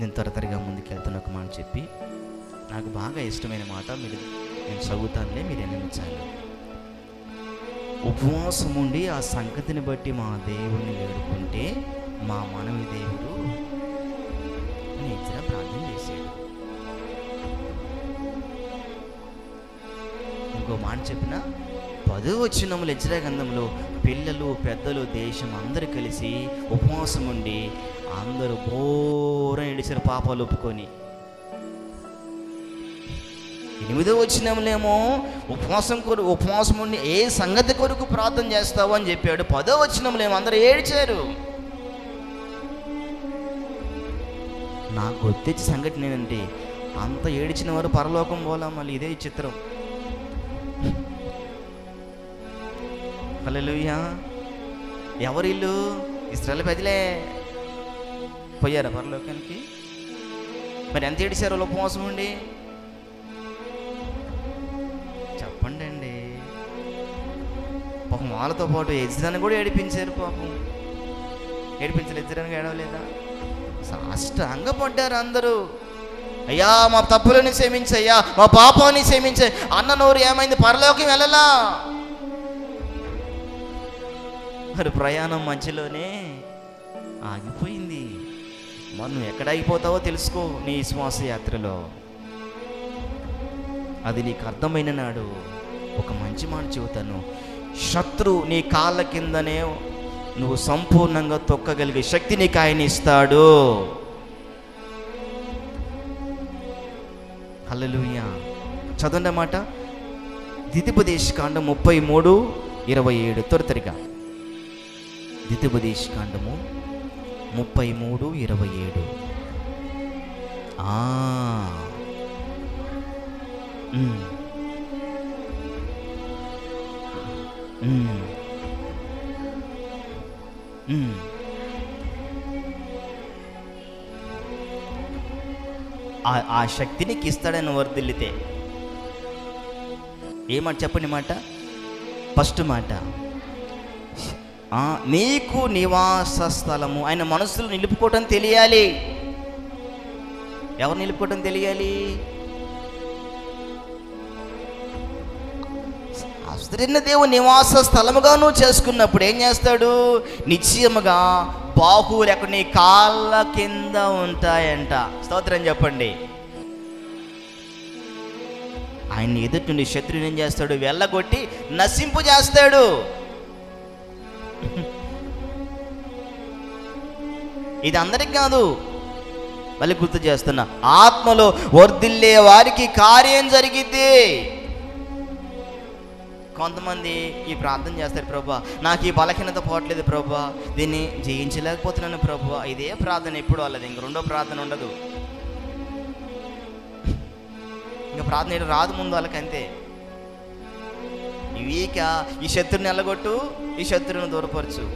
నేను త్వర త్వరగా ముందుకెళ్తున్న ఒక మాట చెప్పి నాకు బాగా ఇష్టమైన మాట మీరు నేను చదువుతానులే మీరు ఎన్నించాలి ఉపవాసం ఉండి ఆ సంగతిని బట్టి మా దేవుణ్ణి వేడుకుంటే మా మనవి దేవుడు అని ప్రార్థన చేశాడు. ఇంకో మాట చెప్పిన పదో వచ్చినములు హెచ్చర గంధంలో పిల్లలు పెద్దలు దేశం అందరూ కలిసి ఉపవాసం ఉండి అందరూ ఘోరం ఏడిచారు పాపాలు ఒప్పుకొని. ఎనిమిదో వచ్చినంలేమో ఉపవాసం కొరకు ఉపవాసం ఉండి ఏ సంగతి కొరకు ప్రార్థన చేస్తావు అని చెప్పాడు. పదో వచ్చినంలేమో అందరూ ఏడిచారు. నాకు గుర్తించే సంఘటన ఏంటంటే అంత ఏడిచిన వారు పరలోకం పోలా మళ్ళీ ఇదే చిత్రం హలలుయా ఎవరు ఇల్లు ఇస్రాయల్ ప్రజలే. పోయారా పరలోకానికి? మరి ఎంత ఏడిచారు వాళ్ళు ఉపవాసం ఉండి? చెప్పండి అండి పాపం వాళ్ళతో పాటు యజ్రాన్ని కూడా ఏడిపించారు పాపం. ఏడిపించారు యజ్రానికి ఏడవలేదా? సాష్టంగా పడ్డారు అందరూ. అయ్యా మా తప్పులని క్షమించయ్యా మా పాపాన్ని క్షమించే అన్న నోరు ఏమైంది? పరలోకి వెళ్ళలా. మరి ప్రయాణం మధ్యలోనే ఆగిపోయింది. మరి నువ్వు ఎక్కడ ఆగిపోతావో తెలుసుకో నీ శ్వాస యాత్రలో. అది నీకు అర్థమైన నాడు ఒక మంచి మాట చెబుతాను. శత్రు నీ కాళ్ళ కిందనే నువ్వు సంపూర్ణంగా తొక్కగలిగే శక్తి నీకు ఆయన ఇస్తాడు. హల్లెలూయా. చదవండి మాట. ద్వితీయోపదేశ కాండం ముప్పై మూడు ఇరవై ఏడు త్వరితరిగా ద్వితీయోపదేశ కాండము ముప్పై మూడు ఇరవై ఏడు ఆ ఆ- శక్తిని ఇస్తాడని వర్దిల్లితే. ఏమాట చెప్పండి మాట? ఫస్ట్ మాట. నీకు నివాస స్థలము ఆయన మనసులు నిలుపుకోవటం తెలియాలి. ఎవరు నిలుపుకోవటం తెలియాలి? అసలైన దేవుని నివాస స్థలముగా నువ్వు చేసుకున్నప్పుడు ఏం చేస్తాడు? నిశ్చయముగా బాహువులు ఎక్కడ నీ కాళ్ళ కింద ఉంటాయంట. స్తోత్రం చెప్పండి. ఆయన ఎదుటి నుండి శత్రువుని ఏం చేస్తాడు? వెళ్ళగొట్టి నశింపు చేస్తాడు ఇది అందరికి కాదు మళ్ళీ గుర్తు చేస్తున్నా ఆత్మలో వర్ధిల్లే వారికి కార్యం జరిగిద్ది. కొంతమంది ఈ ప్రార్థన చేస్తారు ప్రభా నాకు ఈ బలహీనత పోవట్లేదు ప్రభా దీన్ని జయించలేకపోతున్నాను ప్రభా ఇదే ప్రార్థన ఎప్పుడు వాళ్ళది ఇంక రెండో ప్రార్థన ఉండదు. ఇంకా ప్రార్థన రాదు ముందు వాళ్ళకంతే. ఈ వీక ఈ శత్రుని ఎల్లగొట్టు ఈ శత్రుని దూరపరచు.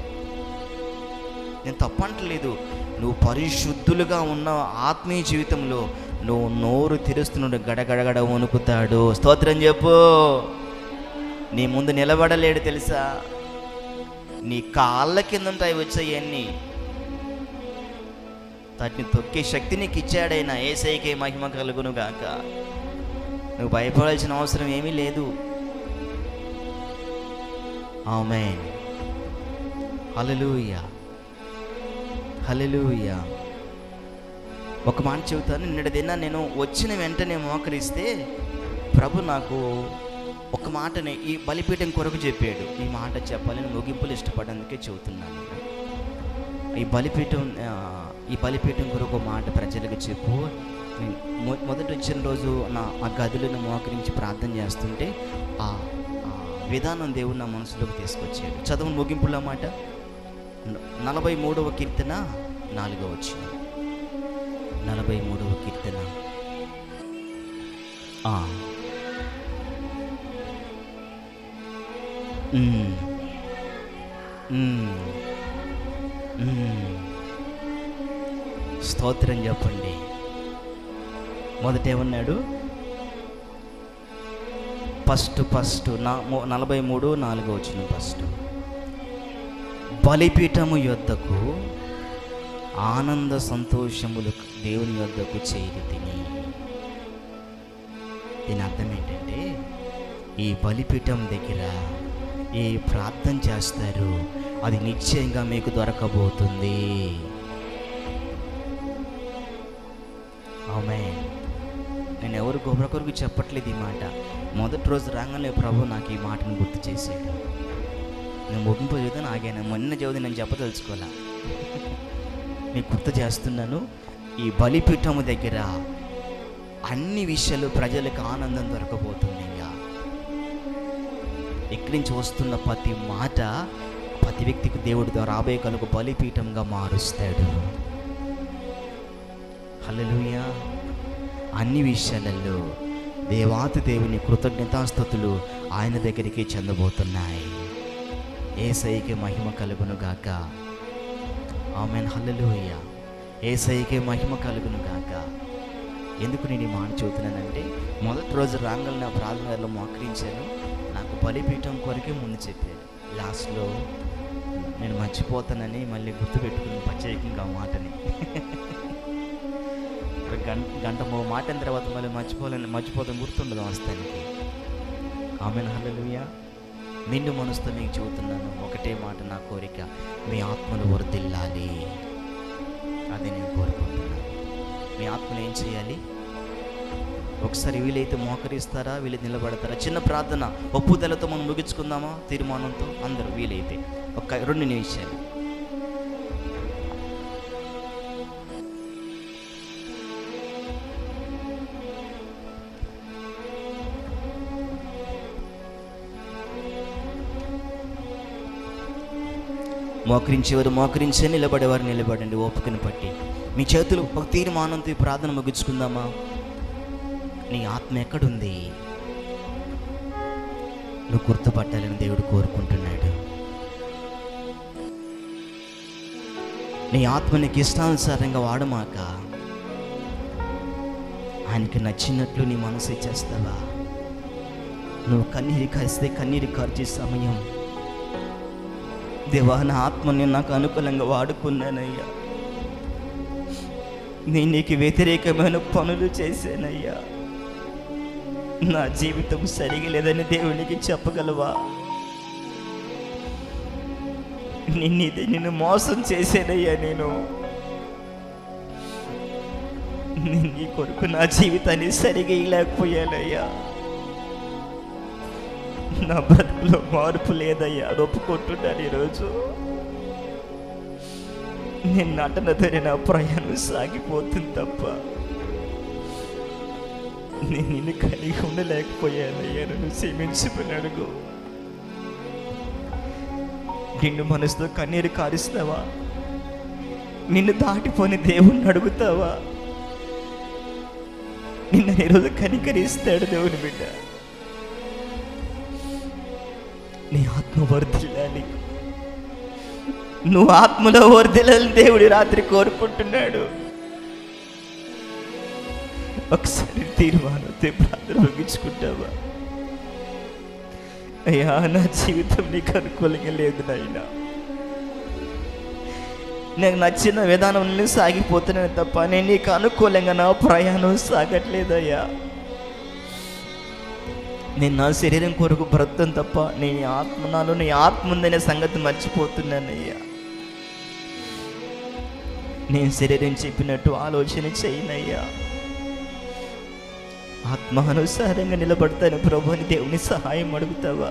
నేను తప్పంటలేదు నువ్వు పరిశుద్ధులుగా ఉన్న ఆత్మీయ జీవితంలో నువ్వు నోరు తెరుస్తున్నాడు గడగడగడ వణుకుతాడు. స్తోత్రం చెప్పు. నీ ముందు నిలబడలేడు తెలుసా? నీ కాళ్ళ కింద ఉంటాయి వచ్చాయన్నీ. వాటిని తొక్కే శక్తి నీకు ఇచ్చాడైనా ఏసైకే మహిమ కలుగును గాక నువ్వు భయపడాల్సిన అవసరం ఏమీ లేదు. ఆమె అలలుయ్యా హల్లెలూయా. ఒక మాట చెబుతాను నిన్నటి దిన నేను వచ్చిన వెంటనే మోకరిస్తే ప్రభు నాకు ఒక మాటని ఈ బలిపీఠం కొరకు చెప్పాడు. ఈ మాట చెప్పాలని ముగింపులు ఇష్టపడేందుకే చెబుతున్నాను. ఈ బలిపీఠం ఈ బలిపీఠం కొరకు ఒక మాట ప్రజలకు చెప్పు. మొదటి వచ్చిన రోజు నా ఆ గదులను మోకరించి ప్రార్థన చేస్తుంటే ఆ విధానం దేవుడు నా మనసులోకి తీసుకొచ్చాడు. చదువు ముగింపులో మాట. నలభై మూడవ కీర్తన నాలుగవ వచ్చిన నలభై మూడవ కీర్తన. స్తోత్రం చెప్పండి. మొదట ఏమన్నాడు ఫస్ట్ ఫస్ట్ నా నలభై మూడు నాలుగో వచ్చిన ఫస్ట్. బలిపీఠము యొద్దకు ఆనంద సంతోషములు దేవుని యొద్దకు చేరి తిని. దీని అర్థం ఏంటంటే ఈ బలిపీఠం దగ్గర ఏ ప్రార్థన చేస్తారు అది నిశ్చయంగా మీకు దొరకబోతుంది. ఆమె నేను ఎవరు గొప్పకొరకు చెప్పట్లేదు ఈ మాట. మొదటి రోజు రాగానే ప్రభు నాకు ఈ మాటను గుర్తు చేసాడు నేను ముగింపు చదువుతాను ఆగాను. మొన్న చదివి నేను చెప్పదలుచుకోవాలా నేను గుర్తు చేస్తున్నాను ఈ బలిపీఠము దగ్గర అన్ని విషయాలు ప్రజలకు ఆనందం దొరకబోతుంది ఇక్కడి నుంచి వస్తున్న ప్రతి మాట ప్రతి వ్యక్తికి దేవుడి ద్వారా రాబోయే కనుక బలిపీఠంగా మారుస్తాడు. హల్లెలూయా. అన్ని విషయాలలో దేవాతి దేవుని కృతజ్ఞతాస్థుతులు ఆయన దగ్గరికి చెందబోతున్నాయి. ఏసైకి మహిమ కలుగును గాక. ఆమెన్. హల్లెలూయ. ఏసైకి మహిమ కలుగును గాక. ఎందుకు నేను ఈ మాట చెబుతున్నానంటే మొదటి రోజు రాంగల్ నా ప్రార్థనలో మోకరించాను. నాకు బలిపీఠం కొరకే ముందు చెప్పాను లాస్ట్లో నేను మర్చిపోతానని మళ్ళీ గుర్తుపెట్టుకుని ప్రత్యేకంగా ఆ మాటని. గంట గంట మో మాటిన తర్వాత మళ్ళీ మర్చిపోలేని మర్చిపోతాం గుర్తుండదు వస్తానికి ఆమెను. హల్లెలూయా. నిండు మనసుతో మీకు చెబుతున్నాను. ఒకటే మాట నా కోరిక మీ ఆత్మలు వరదిల్లాలి అది నేను కోరుకుంటున్నాను. మీ ఆత్మలు ఏం చేయాలి? ఒకసారి వీలైతే మోకరిస్తారా? వీళ్ళు నిలబడతారా? చిన్న ప్రార్థన ఒప్పుదలతో మనం ముగించుకుందామా? తీర్మానంతో అందరూ వీలైతే. ఒక రెండు నిమిషాలు. మోకరించేవారు మోకరించే నిలబడేవారు నిలబడండి ఓపికను పట్టి. మీ చేతులు ఒక తీర్మానంతో ఈ ప్రార్థన ముగించుకుందామా? నీ ఆత్మ ఎక్కడుంది? నువ్వు గుర్తుపట్టాలని దేవుడు కోరుకుంటున్నాడు. నీ ఆత్మ నీకు ఇష్టానుసారంగా వాడమాక. ఆయనకి నచ్చినట్లు నీ మనసు ఇచ్చేస్తావా నువ్వు కన్నీరు కరిస్తే కన్నీరు ఖర్చు సమయం. దేవా నా ఆత్మని నాకు అనుకూలంగా వాడుకున్నానయ్యా. నేను నీకు వ్యతిరేకమైన పనులు చేశానయ్యా. నా జీవితం సరిగా లేదని దేవునికి చెప్పగలవా? నిన్నిది నిన్ను మోసం చేశానయ్యా నేను. నేను నీ కొరకు నా జీవితాన్ని సరిగా ఇవ్వలేకపోయానయ్యా నా బ్రతుకులో మార్పు లేదయ్యా. అది ఒప్పుకుంటున్నాను ఈరోజు నేను నటనతోనే నా ప్రయాణం సాగిపోతుంది తప్ప నేను నిన్ను కలిగి ఉండలేకపోయానయ్యా. నన్ను నిన్ను మనసుతో కన్నీరు కారుస్తావా? నిన్ను దాటిపోని దేవుణ్ణి అడుగుతావా? నిన్న ఈరోజు కనికరిస్తాడు దేవుని బిడ్డ. నీ ఆత్మ వర్ధిల్లాలి నువ్వు ఆత్మలో వర్ధిల్లని దేవుడి రాత్రి కోరుకుంటున్నాడు. ఒకసారి తీర్మానంతో ప్రార్థన ముగించుకుంటావా? అయ్యా నా జీవితం నీకు అనుకూలంగా లేదు నాయనా. నాకు నచ్చిన విధానంలో సాగిపోతున్నాను తప్ప నేను నీకు అనుకూలంగా నా ప్రయాణం సాగట్లేదయ్యా నేను నా శరీరం కొరకు బ్రతుకుతాను తప్ప నీ ఆత్మ నాలో నీ ఆత్మ ఉందనే సంగతి మర్చిపోతున్నానయ్యా. నేను శరీరం చెప్పినట్టు ఆలోచన చేయనయ్యా. ఆత్మానుసారంగా నిలబడతాను ప్రభుని దేవుని సహాయం అడుగుతావా?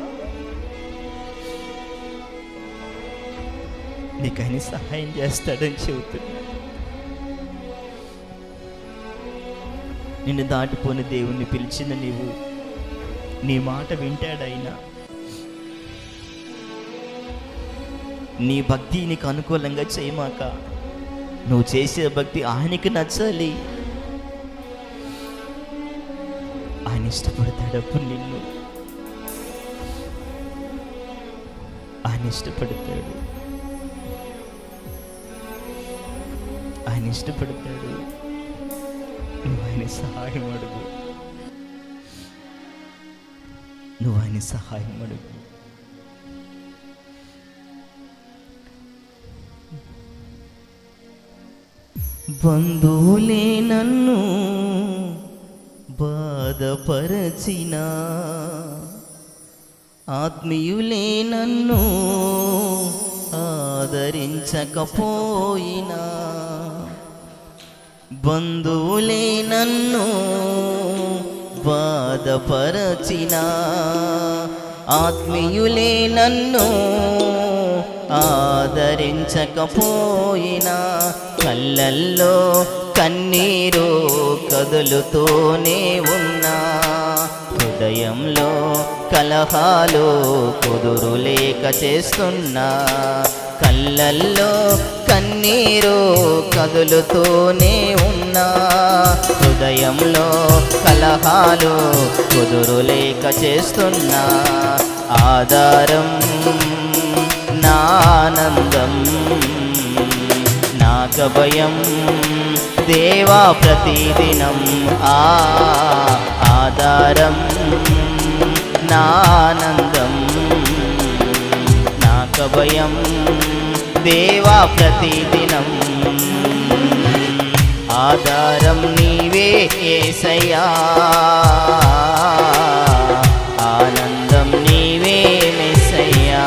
నీకు ఆయన సహాయం చేస్తాడని చెబుతున్నా. నిన్ను దాటిపోని దేవుణ్ణి పిలిచిన నీవు నీ మాట వింటాడైనా. నీ భక్తి నీకు అనుకూలంగా చేయమాక. నువ్వు చేసే భక్తి ఆయనకి నచ్చాలి. ఆయన ఇష్టపడతాడప్పుడు నిన్ను. ఆయన ఇష్టపడతాడు. ఆయన ఇష్టపడతాడు. నువ్వు ఆయన సహాయం అడుగు. నువ్వు ఆయన సహాయం అడుగు. బంధువులే నన్ను బాధపరచిన ఆత్మీయులే నన్ను ఆదరించకపోయినా బంధువులే నన్ను బాధపరచిన ఆత్మీయులే నన్ను ఆదరించకపోయినా కళ్ళల్లో కన్నీరు కదులుతూనే ఉన్నా. హృదయంలో కలహాలు కుదురు లేక చేస్తున్నా. కళ్ళల్లో కన్నీరు కదులుతూనే ఉన్నా. హృదయంలో కలహాలు కుదురులేక చేస్తున్నా. ఆధారం నానందం నాకభయం దేవా ప్రతిదినం. ఆ ఆధారం నానందం నాకభయం దేవా ప్రతిదినం. ఆధారం నీవే ఏసయ్యా. ఆనందం నీవే మెసయ్యా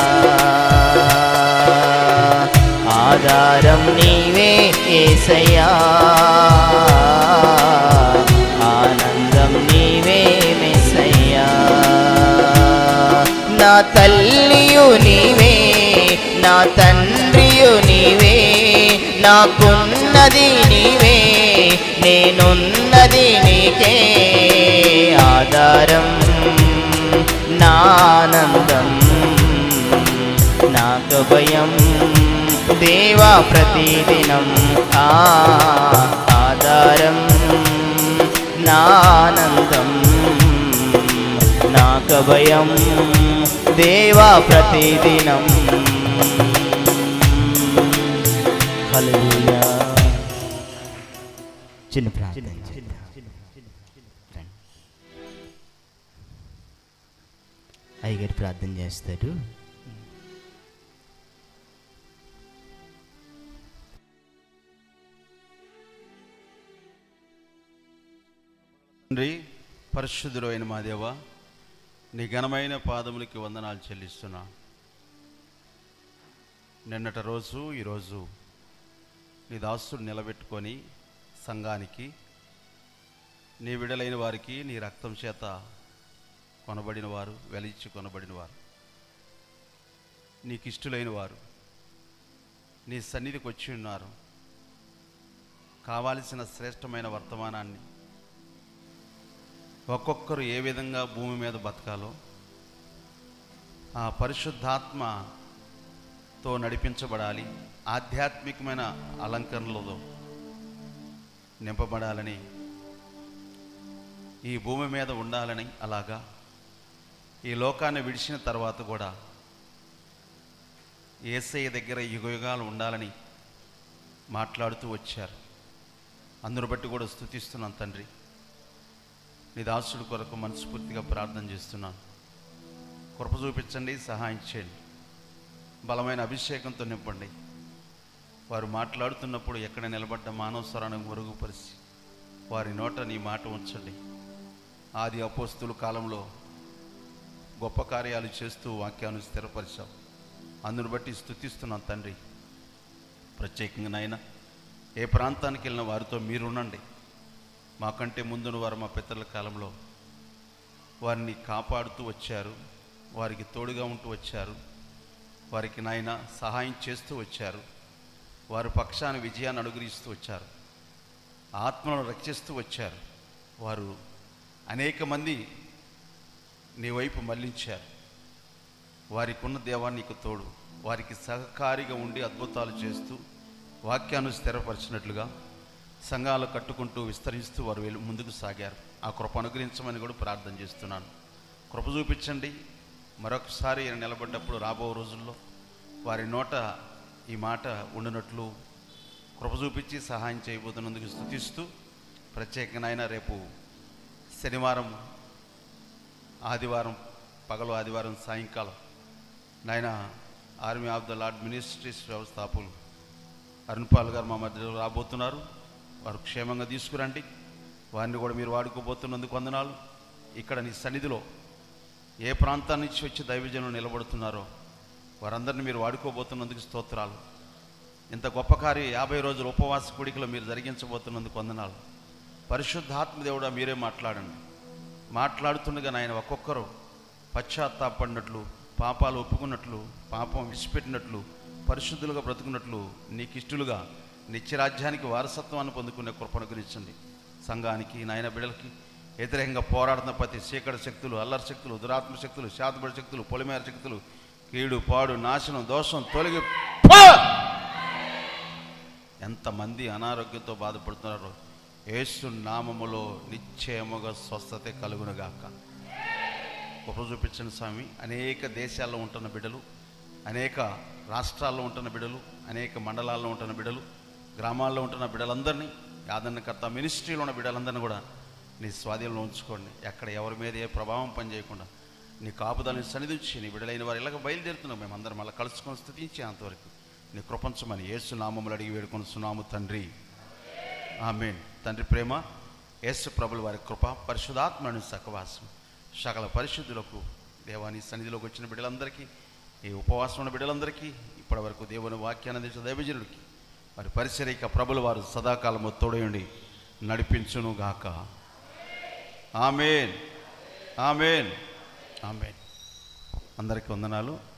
ఆధారం నీవే ఏసయ్యా. ఆనందం నీవే మెసయ్యా నా తల్లియు నీవే నా తండ్రియు నీవే నాకున్నది నీవే నేనున్నది నీకే. ఆధారం నానందం నాకు భయం దేవా ప్రతిదినం. ఆ ఆధారం నానందం నాకు భయం దేవా ప్రతిదినం. చిన్న ప్రార్థన. అయ్యగారు ప్రార్థన చేస్తారు. తండ్రి పరిశుద్ధుడు అయిన మా దేవ నీ ఘనమైన పాదములకి వందనాలు చెల్లిస్తున్నా. నిన్నటి రోజు ఈరోజు నీ దాసుడు నిలబెట్టుకొని సంఘానికి నీ విడలైన వారికి నీ రక్తం చేత కొనబడిన వారు వెలిచి కొనబడిన వారు నీకు ఇష్టలైన వారు నీ సన్నిధికి వచ్చి ఉన్నారు. కావాల్సిన శ్రేష్టమైన వర్తమానాన్ని ఒక్కొక్కరు ఏ విధంగా భూమి మీద బతకాలో ఆ పరిశుద్ధాత్మ తో నడిపించబడాలి. ఆధ్యాత్మికమైన అలంకరణలతో నింపబడాలని ఈ భూమి మీద ఉండాలని అలాగా ఈ లోకాన్ని విడిచిన తర్వాత కూడా ఏసయ్య దగ్గర యుగయుగాలు ఉండాలని మాట్లాడుతూ వచ్చారు. అందును బట్టి కూడా స్థుతిస్తున్నాం తండ్రి. నీ దాసుడి కొరకు మనస్ఫూర్తిగా ప్రార్థన చేస్తున్నాను. కృప చూపించండి సహాయం చేయండి. బలమైన అభిషేకంతో నింపండి. వారు మాట్లాడుతున్నప్పుడు ఎక్కడ నిలబడ్డ మానవ స్వరాన్ని వారి నోట నీ మాట ఉంచండి. ఆది అపోస్తుల కాలంలో గొప్ప కార్యాలు చేస్తూ వాక్యాన్ని స్థిరపరిచావు. అందును బట్టి స్థుతిస్తున్నాం తండ్రి. ప్రత్యేకంగా నాయన ఏ ప్రాంతానికి వెళ్ళిన వారితో మీరుండండి. మాకంటే ముందున వారు మా పితరుల కాలంలో వారిని కాపాడుతూ వచ్చారు వారికి తోడుగా ఉంటూ వచ్చారు. వారికి నాయన సహాయం చేస్తూ వచ్చారు. వారి పక్షాన విజయాన్ని అనుగ్రహిస్తూ వచ్చారు. ఆత్మను రక్షిస్తూ వచ్చారు. వారు అనేక మంది నీ వైపు మళ్ళించారు వారికి ఉన్న దేవాన్ని తోడు. వారికి సహకారిగా ఉండి అద్భుతాలు చేస్తూ వాక్యాన్ని స్థిరపరిచినట్లుగా సంఘాలు కట్టుకుంటూ విస్తరిస్తూ వారు వెళ్ళి ముందుకు సాగారు. ఆ కృప అనుగ్రహించమని కూడా ప్రార్థన చేస్తున్నాను. కృప చూపించండి. మరొకసారి ఈయన నిలబడ్డప్పుడు రాబో రోజుల్లో వారి నోట ఈ మాట ఉండినట్లు కృప చూపించి సహాయం చేయబోతున్నందుకు స్థుతిస్తూ ప్రత్యేకంగా రేపు శనివారం ఆదివారం పగలు ఆదివారం సాయంకాలం నాయన army of the lord ministries వ్యవస్థాపకులు అరుణ్పాల్ గారు మా మధ్యలో రాబోతున్నారు. వారు క్షేమంగా తీసుకురండి. వారిని కూడా మీరు వాడుకోబోతున్నందుకు వందనాలు. ఇక్కడ నీ సన్నిధిలో ఏ ప్రాంతాన్ని నుంచి వచ్చి దైవజనులు నిలబడుతున్నారో వారందరిని మీరు వాడుకోబోతున్నందుకు స్తోత్రాలు. ఇంత గొప్ప కార్యం యాభై రోజుల ఉపవాస కూడికలో మీరు జరిగించబోతున్నందుకు వందనాలు. పరిశుద్ధాత్మ దేవుడా మీరే మాట్లాడండి. మాట్లాడుతుండగా నాయన ఒక్కొక్కరు పశ్చాత్తాపడినట్లు పాపాలు ఒప్పుకున్నట్లు పాపం విసిపెట్టినట్లు పరిశుద్ధులుగా బ్రతుకున్నట్లు నీకు ఇష్టలుగా నిత్యరాజ్యానికి వారసత్వాన్ని పొందుకునే కృపణ గురించండి. సంఘానికి నాయన బిడ్డలకి వ్యతిరేకంగా పోరాడుతున్న ప్రతి చీకటి శక్తులు అల్లరి శక్తులు దురాత్మ శక్తులు శాతబడి శక్తులు పొలిమేర శక్తులు కీడు పాడు నాశనం దోషం తొలగి ఎంతమంది అనారోగ్యంతో బాధపడుతున్నారో యేసు నామములో నిశ్చయముగా స్వస్థత కలుగునుగాక. కృప చూపించండి స్వామి. అనేక దేశాల్లో ఉంటున్న బిడ్డలు అనేక రాష్ట్రాల్లో ఉంటున్న బిడ్డలు అనేక మండలాల్లో ఉంటున్న బిడ్డలు గ్రామాల్లో ఉంటున్న బిడ్డలందరినీ యాదన్నకర్త మినిస్ట్రీలో ఉన్న బిడ్డలందరినీ కూడా నీ స్వాధీనంలో ఉంచుకోండి. ఎక్కడ ఎవరి మీద ఏ ప్రభావం పనిచేయకుండా. నీ కాపుదలని సన్నిధించి నీ బిడ్డలైన వారు ఇలాగ బయలుదేరుతున్నాం. మేమందరం మళ్ళీ కలుసుకొని స్థుతించి అంతవరకు. నీ కృపంచమని ఏసు నామములు అడిగి వేడుకొని సునాము తండ్రి. ఆమెన్. తండ్రి ప్రేమ యేసు ప్రభుల వారి కృప పరిశుధాత్మను సకవాసం సకల పరిశుద్ధులకు దేవాని సన్నిధిలోకి వచ్చిన బిడ్డలందరికీ ఈ ఉపవాసం ఉన్న బిడ్డలందరికీ ఇప్పటి వరకు దేవుని వాక్యాన్ని అందించిన దైవజనుడికి వారి పరిసరిక ప్రభుల వారు సదాకాలము తోడయండి నడిపించును గాక ఆమెన్. ఆమెన్. ఆమెన్. అందరికీ వందనాలు.